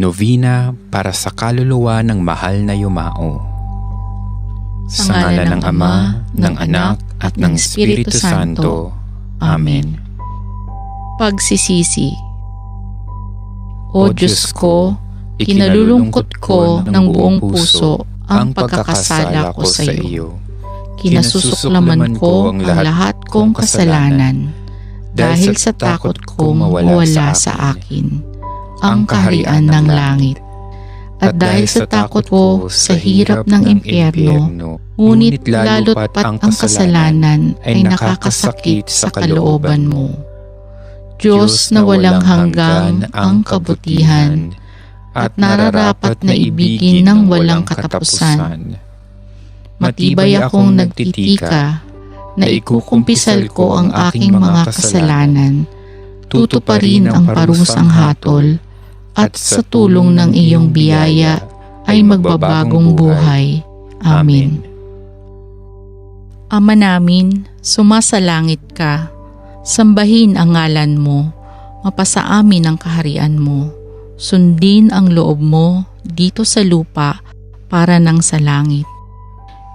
Novena para sa kaluluwa ng mahal na yumao. Sa ngala ng Ama, ng Anak, at ng Espiritu Santo. Amen. Pagsisisi O Diyos ko, kinalulungkot ko ng buong puso ang pagkakasala ko sa iyo. Kinasusuklaman ko ang lahat kong kasalanan dahil sa takot ko mawala sa akin ang kaharian ng langit. At dahil sa takot ko sa hirap ng impyerno, ngunit lalo't pat ang kasalanan ay nakakasakit sa kalooban mo. Diyos na walang hanggan ang kabutihan at nararapat na ibigin ng walang katapusan. Matibay akong nagtitika na ikukumpisal ko ang aking mga kasalanan, tutuparin ang parusang hatol, at sa tulong ng iyong biyaya ay magbabagong buhay. Amen. Ama namin, sumasalangit ka, sambahin ang ngalan mo, mapasa amin ang kaharian mo, sundin ang loob mo dito sa lupa para nang sa langit.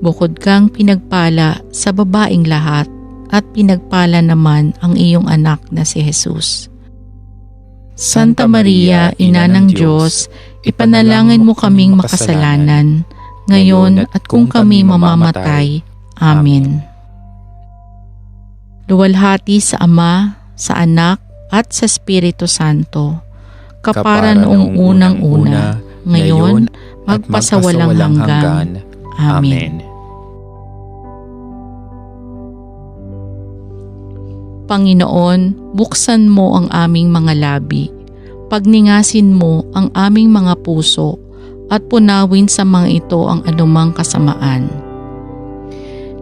Bukod kang pinagpala sa babaing lahat at pinagpala naman ang iyong anak na si Jesus. Santa Maria, Ina ng Diyos, ipanalangin mo kaming makasalanan, ngayon at kung kami mamamatay. Amen. Luwalhati sa Ama, sa Anak, at sa Espiritu Santo, kapara noong unang-una, ngayon, magpasawalang hanggan. Amen. Panginoon, buksan mo ang aming mga labi, pagningasin mo ang aming mga puso, at punawin sa mga ito ang anumang kasamaan.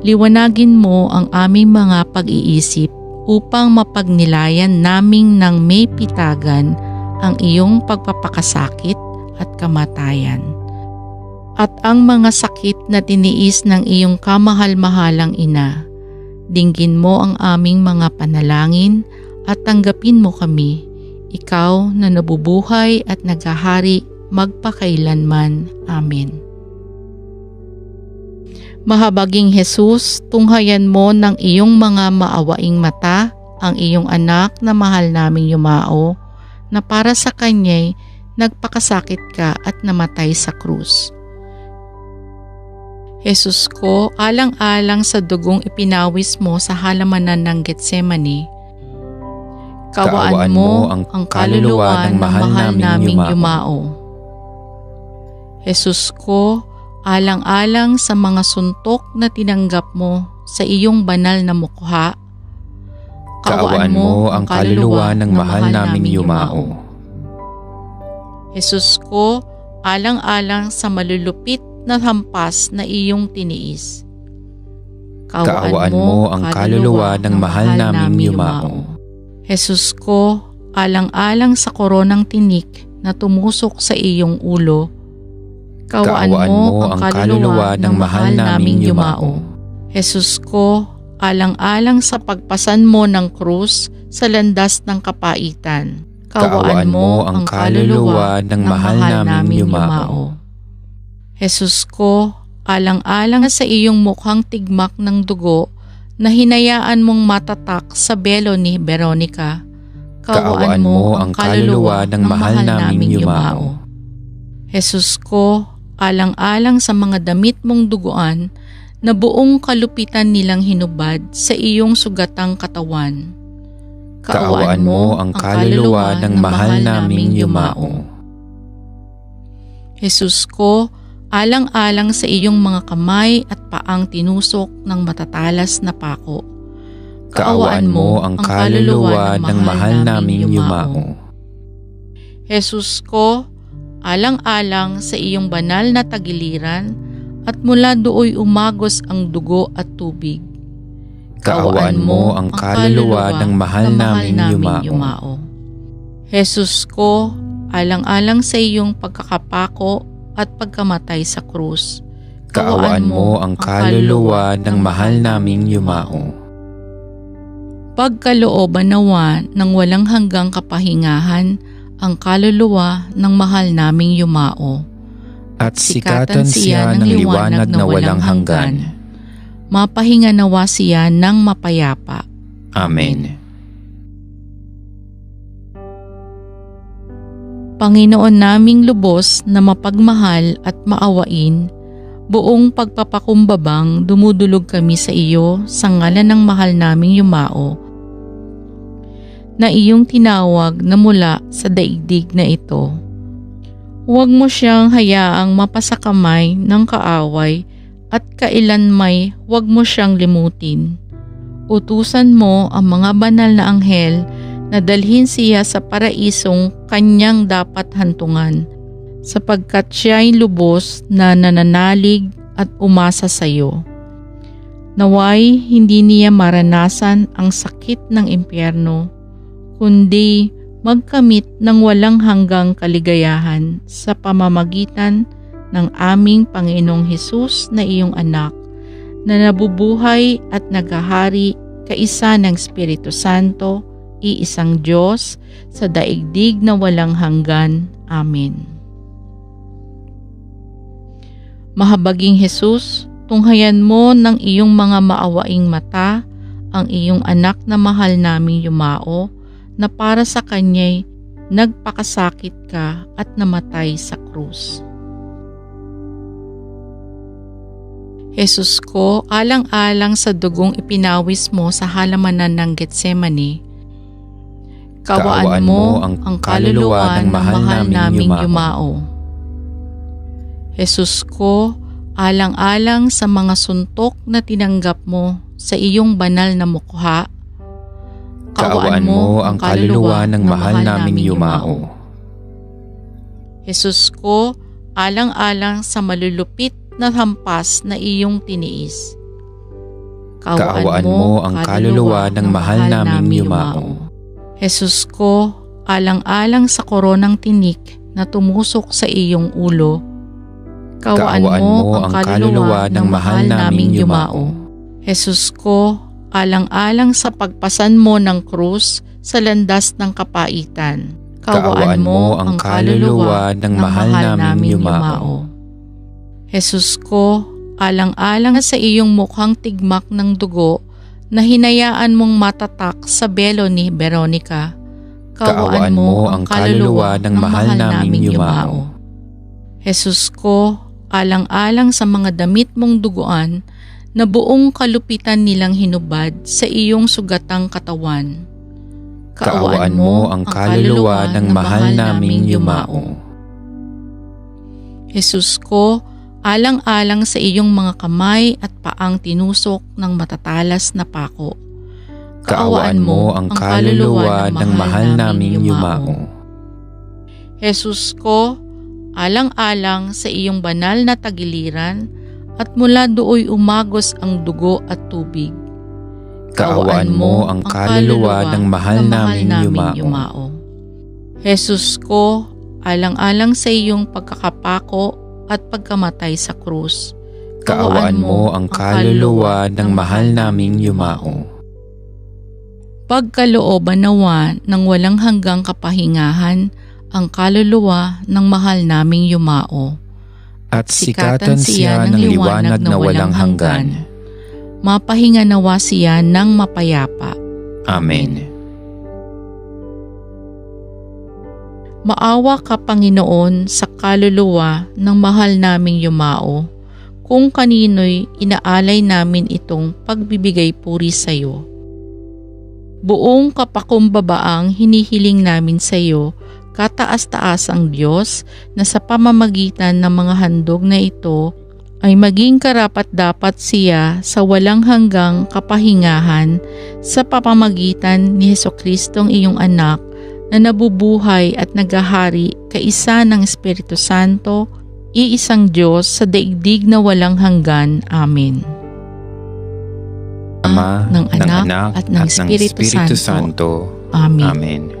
Liwanagin mo ang aming mga pag-iisip upang mapagnilayan naming ng may pitagan ang iyong pagpapakasakit at kamatayan. At ang mga sakit na tiniis ng iyong kamahal-mahalang ina, dinggin mo ang aming mga panalangin at tanggapin mo kami, ikaw na nabubuhay at naghahari magpakailanman. Amen. Mahabaging Jesus, tunghayan mo ng iyong mga maawaing mata ang iyong anak na mahal naming yumao na para sa kanya'y nagpakasakit ka at namatay sa krus. Jesus ko, alang-alang sa dugong ipinawis mo sa halamanan ng Getsemani, kawaan mo ang kaluluwa ng mahal naming yumao. Jesus ko, alang-alang sa mga suntok na tinanggap mo sa iyong banal na mukha, Kaawaan mo ang kaluluwa ng mahal naming yumao. Jesus ko, alang-alang sa malulupit na hampas na iyong tiniis. Kaawaan mo ang kaluluwa ng mahal naming yumao. Jesus ko, alang-alang sa koronang tinik na tumusok sa iyong ulo, kaawaan mo ang kaluluwa ng mahal naming yumao. Jesus ko, alang-alang sa pagpasan mo ng krus sa landas ng kapaitan, kaawaan mo ang kaluluwa ng mahal naming yumao. Jesus ko, alang-alang sa iyong mukhang tigmak ng dugo na hinayaan mong matatak sa belo ni Veronica, kaawaan mo ang kaluluwa ng mahal naming yumao. Jesus ko, alang-alang sa mga damit mong duguan na buong kalupitan nilang hinubad sa iyong sugatang katawan. Kaawaan mo ang kaluluwa ng mahal naming yumao. Jesus ko, alang-alang sa iyong mga kamay at paang tinusok ng matatalas na pako. Kaawaan mo ang kaluluwa ng mahal naming yumao. Jesus ko, alang-alang sa iyong banal na tagiliran at mula dooy umagos ang dugo at tubig. Kaawaan mo ang kaluluwa ng mahal naming yumao. Jesus ko, alang-alang sa iyong pagkakapako at pagkamatay sa krus. Kaawaan mo ang kaluluwa ng mahal naming yumao. Pagkalooban nawa ng walang hanggang kapahingahan ang kaluluwa ng mahal naming yumao. At sikatan siya ng liwanag na walang hanggan. Mapahinga nawa siya ng mapayapa. Amen. Panginoon naming lubos na mapagmahal at maawain, buong pagpapakumbabang dumudulog kami sa iyo sa ngalan ng mahal naming yumao, na iyong tinawag na mula sa daigdig na ito. Huwag mo siyang hayaang mapasakamay ng kaaway at kailanmay huwag mo siyang limutin. Utusan mo ang mga banal na anghel na dalhin siya sa paraisong kanyang dapat hantungan sapagkat siya ay lubos na nananalig at umasa sa iyo. Naway hindi niya maranasan ang sakit ng impyerno, kundi magkamit ng walang hanggang kaligayahan sa pamamagitan ng aming Panginoong Hesus na iyong anak na nabubuhay at naghahari kaisa ng Espiritu Santo, iisang Diyos, sa daigdig na walang hanggan. Amen. Mahabaging Jesus, tunghayan mo ng iyong mga maawaing mata ang iyong anak na mahal naming yumao na para sa kanya'y nagpakasakit ka at namatay sa krus. Jesus ko, alang-alang sa dugong ipinawis mo sa halamanan ng Getsemani, kawaan mo ang kaluluwa ng mahal naming yumao. Jesus ko, alang-alang sa mga suntok na tinanggap mo sa iyong banal na mukha, Kaawaan mo ang kaluluwa ng mahal naming yumao. Jesus ko, alang-alang sa malulupit na hampas na iyong tiniis. Kaawaan mo ang kaluluwa ng mahal naming yumao. Jesus ko, alang-alang sa koronang tinik na tumusok sa iyong ulo. Kaawaan mo ang kaluluwa ng mahal naming yumao. Jesus ko, alang-alang sa pagpasan mo ng krus sa landas ng kapaitan. Kaawaan mo ang kaluluwa ng mahal naming yumao. Jesus ko, alang-alang sa iyong mukhang tigmak ng dugo na hinayaan mong matatak sa belo ni Veronica. Kaawaan mo ang kaluluwa ng mahal naming yumao. Jesus ko, alang-alang sa mga damit mong duguan na buong kalupitan nilang hinubad sa iyong sugatang katawan. Kaawaan mo ang kaluluwa ng mahal naming yumao. Jesus ko, alang-alang sa iyong mga kamay at paang tinusok ng matatalas na pako. Kaawaan mo ang kaluluwa ng mahal naming yumao. Jesus ko, alang-alang sa iyong banal na tagiliran at mula dooy umagos ang dugo at tubig. Kaawaan mo ang kaluluwa ng mahal naming yumao. Jesus ko, alang-alang sa iyong pagkakapako at pagkamatay sa krus. Kaawaan mo ang kaluluwa ng mahal naming yumao. Pagkalooban nawa ng walang hanggang kapahingahan ang kaluluwa ng mahal naming yumao. At sikatan siya ng liwanag na walang hanggan. Mapahinga nawa siya ng mapayapa. Amen. Maawa ka Panginoon sa kaluluwa ng mahal naming yumao kung kanino'y inaalay namin itong pagbibigay puri sa iyo. Buong kapakumbabaang hinihiling namin sa iyo kataas-taas ang Diyos na sa pamamagitan ng mga handog na ito ay maging karapat-dapat siya sa walang hanggang kapahingahan sa papamagitan ni Heso Kristong iyong anak na nabubuhay at nagahari kaisa ng Espiritu Santo, iisang Diyos sa daigdig na walang hanggan. Amen. Ama, ng anak, at ng Espiritu Espiritu Santo. Santo. Amen. Amen.